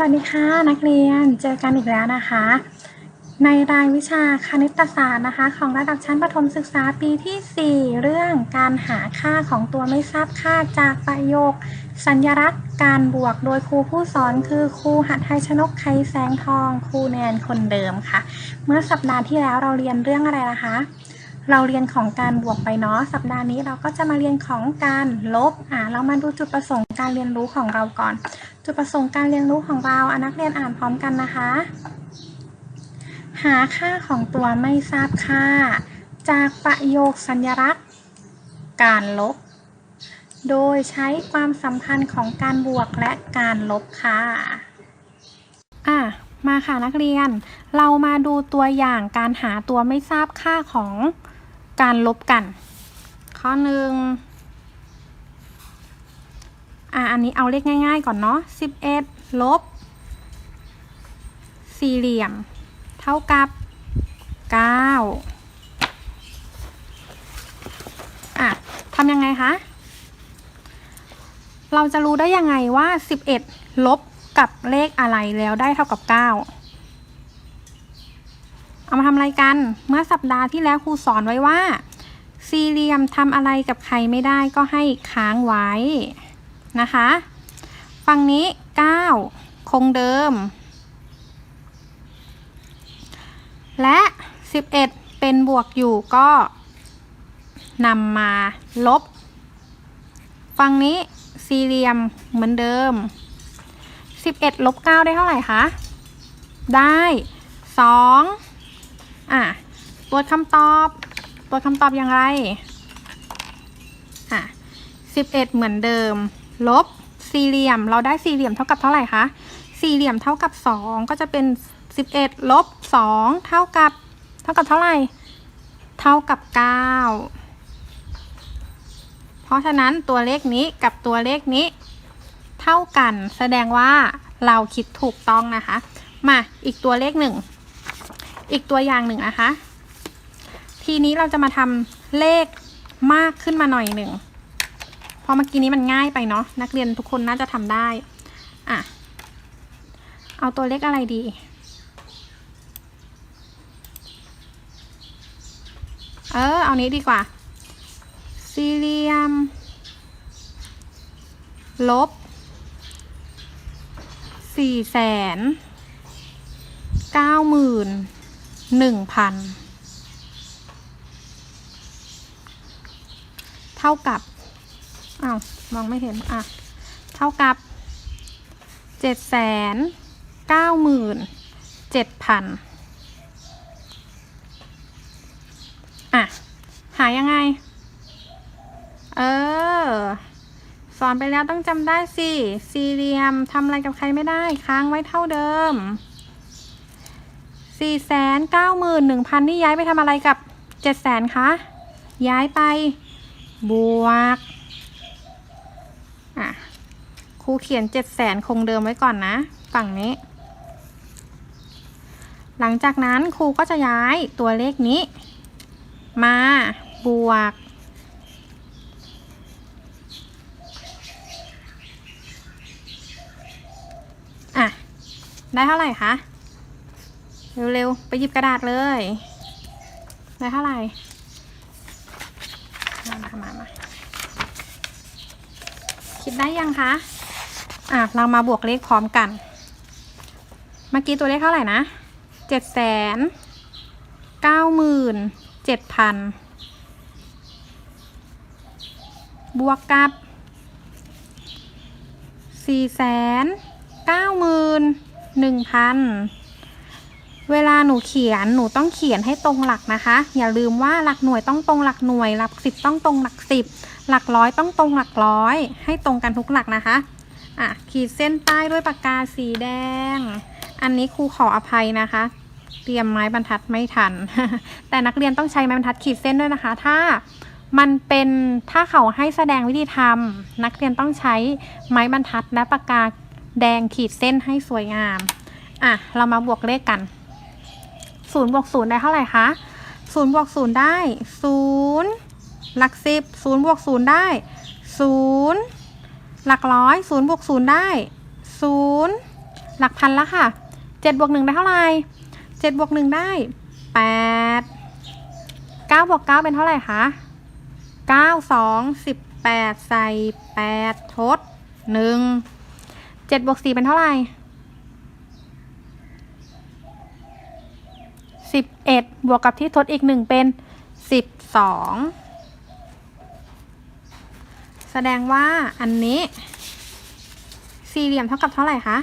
สวัสดีค่ะนักเรียนเจอกันอีกแล้วนะคะ ในรายวิชาคณิตศาสตร์นะคะ ของระดับชั้นประถมศึกษาปีที่ 4 เรื่องการหาค่าของตัวไม่ทราบค่าจากประโยค สัญลักษณ์การบวกโดยครูผู้สอนคือครูหัดไทยชนกไคแสงทองครูแนนคนเดิมค่ะ เมื่อสัปดาห์ที่แล้วเราเรียนเรื่องอะไรนะคะ เราเรียนของการบวกไปเนาะสัปดาห์นี้เราก็จะมาเรียนของการลบอ่าเรามาดูจุดประสงค์การเรียนรู้ของเราก่อน จุดประสงค์การเรียนรู้ของเราอนักเรียนอ่านพร้อมกันนะคะ หาค่าของตัวไม่ทราบค่า จากประโยคสัญลักษณ์ การลบ โดยใช้ความสัมพันธ์ของการบวกและการลบค่ะอะมาค่ะนักเรียน เรามาดูตัวอย่างการหาตัวไม่ทราบค่าของ การลบกัน ข้อหนึ่งอะอันนี้เอาเลขง่ายๆก่อนเนาะ11ลบ สี่เหลี่ยม เท่ากับ9อะทำยังไงคะ เราจะรู้ได้ยังไงว่า11ลบกับเลขอะไรแล้วได้เท่ากับ9 เอามาทำอะไรกัน เมื่อสัปดาห์ที่แล้วครูสอนไว้ว่า สี่เหลี่ยมทำอะไรกับใครไม่ได้ก็ให้ค้างไว้นะคะ ฝั่งนี้ 9 คงเดิม และ 11 เป็นบวกอยู่ก็นำมาลบ ฝั่งนี้สี่เหลี่ยมเหมือนเดิม 11ลบ9ได้เท่าไหร่คะ ได้ 2 อะตรวจคำตอบตรวจคำตอบอย่างไรอะ11เหมือนเดิม ลบสี่เหลี่ยม เราได้สี่เหลี่ยมเท่ากับเท่าไหร่คะสี่เหลี่ยมเท่ากับ2ก็จะเป็น11ลบ2เท่ากับ เท่ากับเท่าไหร่ เท่ากับ9เพราะฉะนั้นตัวเลขนี้กับตัวเลขนี้ เท่ากัน แสดงว่าเราคิดถูกต้องนะคะ มาอีกตัวเลขหนึ่ง อีกตัวอย่างหนึ่งนะคะ ทีนี้เราจะมาทำเลขมากขึ้นมาหน่อยหนึ่งเพราะเมื่อกี้นี้มันง่ายไปเนาะนักเรียนทุกคนน่าจะทำได้ อะ เอาตัวเลขอะไรดีเออ เอานี้ดีกว่า สี่เหลี่ยม ลบ สี่แสน เก้าหมื่น หนึ่งพันเท่ากับอ้าวมองไม่เห็น อะ เท่ากับเจ็ดแสนเก้าหมื่นเจ็ดพันอะ หายังไง เออ สอนไปแล้วต้องจำได้สิ สี่เหลี่ยมทำอะไรกับใครไม่ได้ ค้างไว้เท่าเดิม สี่แสนเก้าหมื่นหนึ่งพันนี่ย้ายไปทำอะไรกับเจ็ดแสนคะ ย้ายไปบวก อะ ครูเขียนเจ็ดแสนคงเดิมไว้ก่อนนะ ฝั่งนี้ หลังจากนั้นครูก็จะย้ายตัวเลขนี้ มาบวกอะ ได้เท่าไหร่คะ เร็วๆ ไปหยิบกระดาษเลยได้เท่าไหร่มามามาคิดได้ยังคะ อะ เรามาบวกเลขพร้อมกัน เมื่อกี้ตัวเลขเท่าไหร่นะเจ็ดแสนเก้าหมื่นเจ็ดพันบวกกับสี่แสนเก้าหมื่นหนึ่งพัน เวลาหนูเขียนหนูต้องเขียนให้ตรงหลักนะคะ อย่าลืมว่าหลักหน่วยต้องตรงหลักหน่วยหลักสิบต้องตรงหลักสิบหลักร้อยต้องตรงหลักร้อย ให้ตรงกันทุกหลักนะคะอะขีดเส้นใต้ด้วยปากกาสีแดง อันนี้ครูขออภัยนะคะ เตรียมไม้บรรทัดไม่ทัน แต่นักเรียนต้องใช้ไม้บรรทัดขีดเส้นด้วยนะคะ ถ้ามันเป็นถ้าเขาให้แสดงวิธีทำนักเรียนต้องใช้ไม้บรรทัดและปากกาแดงขีดเส้นให้สวยงามอะเรามาบวกเลขกัน ศูนย์บวกศูนย์ได้เท่าไหร่คะศูนย์บวกศูนย์ได้ศูนย์หลักสิบศูนย์บวกศูนย์ได้ศูนย์หลักร้อยศูนย์บวกศูนย์ได้ศูนย์หลักพันล้วค่ะเจ็ดบวกหนึ่งได้เท่าไหร่เจ็ดบวกหนึ่งได้แปดเก้าบวกเก้าเป็นเท่าไหร่คะเก้าสองสิบแปดใส่แปดทดหนึ่งเจ็ดบวกสี่เป็นเท่าไหร่ สิบเอ็ดบวกกับที่ทดอีกหนึ่งเป็นสิบสองแสดงว่าอันนี้ สี่เหลี่ยมเท่ากับเท่าไหร่คะ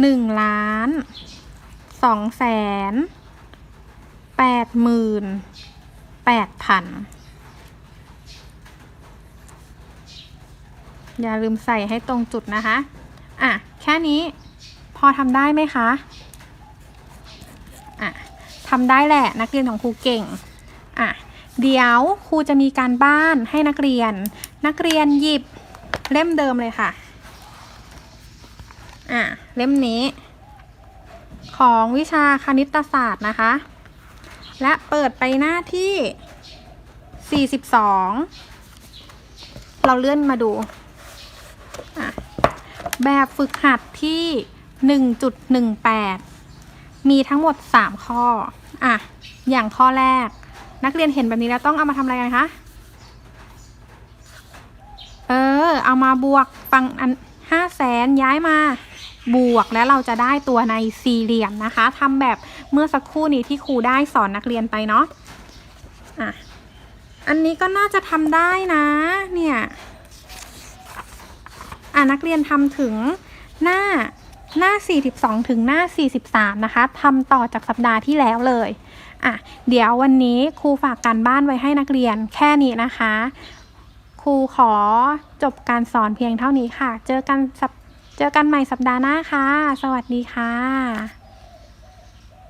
หนึ่งล้านสองแสนแปดหมื่นแปดพันอย่าลืมใส่ให้ตรงจุดนะคะ อะ แค่นี้พอทำได้ไหมคะอะ ทำได้แหละนักเรียนของครูเก่งอะเดี๋ยวครูจะมีการบ้านให้นักเรียน นักเรียนหยิบเล่มเดิมเลยค่ะอะเล่มนี้ ของวิชาคณิตศาสตร์นะคะ และเปิดไปหน้าที่ 42 เราเลื่อนมาดูอะแบบฝึกหัดที่ 1.18 มีทั้งหมด 3 ข้อ อะ อย่างข้อแรก นักเรียนเห็นแบบนี้แล้วต้องเอามาทำอะไรกันคะ เออ เอามาบวกฟังอันห้าแสนย้ายมาบวกแล้วเราจะได้ตัวในสี่เหลี่ยมนะคะทำแบบเมื่อสักครู่นี้ที่ครูได้สอนนักเรียนไปเนาะอะอันนี้ก็น่าจะทำได้นะ เนี่ย อะนักเรียนทำถึงหน้า หน้า 42 ถึงหน้า 43 นะคะทำต่อจากสัปดาห์ที่แล้วเลยอะเดี๋ยววันนี้ครูฝากการบ้านไว้ให้นักเรียนแค่นี้นะคะ ครูขอจบการสอนเพียงเท่านี้ค่ะ เจอกันเจอกันใหม่สัปดาห์หน้าค่ะ สวัสดีค่ะ